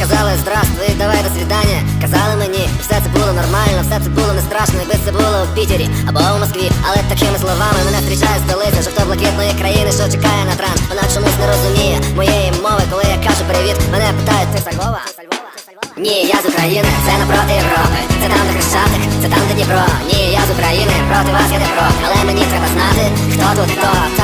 казали здравствуй, давай до свидання. Казали мені, все це було нормально, все це було не страшно, якби це було в Пітері або у Москві. Але такими словами мене зустрічає столиця жовто-блакитної країни, що чекає на транс. Вона чомусь не розуміє моєї мови, коли я кажу привіт. Мене питають, ти з? Ні, я з України, це напроти Європи. Це там, де Хрещатик, це там, де Дніпро. Ні, я з України, проти вас я не проти. Але мені треба знати, хто тут хто.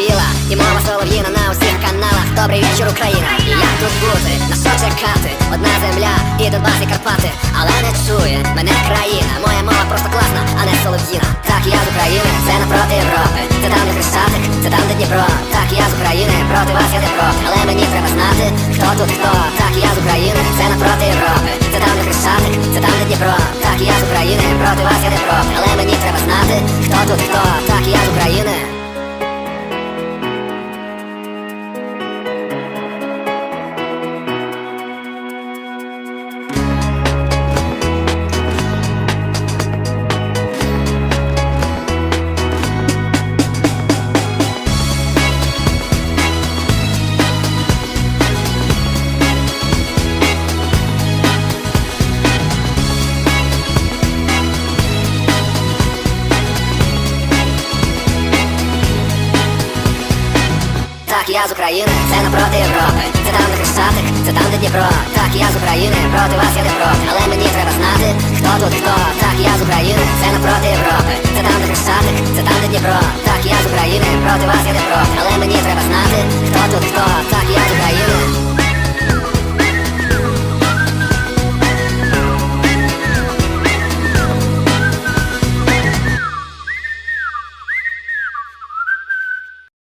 Біла, і мова солов'їна на усіх каналах Добрий вечір, Україна, і як тут бути, на що чекати Одна земля і Донбас і Карпати Але не чує мене країна Моя мова просто класна, а не солов'їна Так, я з України, це напроти Європи Це там, де Хрещатик, це там, де Дніпро Так, я з України, проти вас я не проти Але мені треба знати, хто тут хто Так, я з України, це напроти Європи Це там, де Хрещатик, це там, де Дніпро Так, я з України, проти вас я не проти Але мені треба знати, хто тут хто Так, я з України Так, я з України, це напроти Європи. Це там, де Хрещатик, це там, де Дніпро. Так, я з України, проти вас я не проти. Але мені треба знати, хто тут хто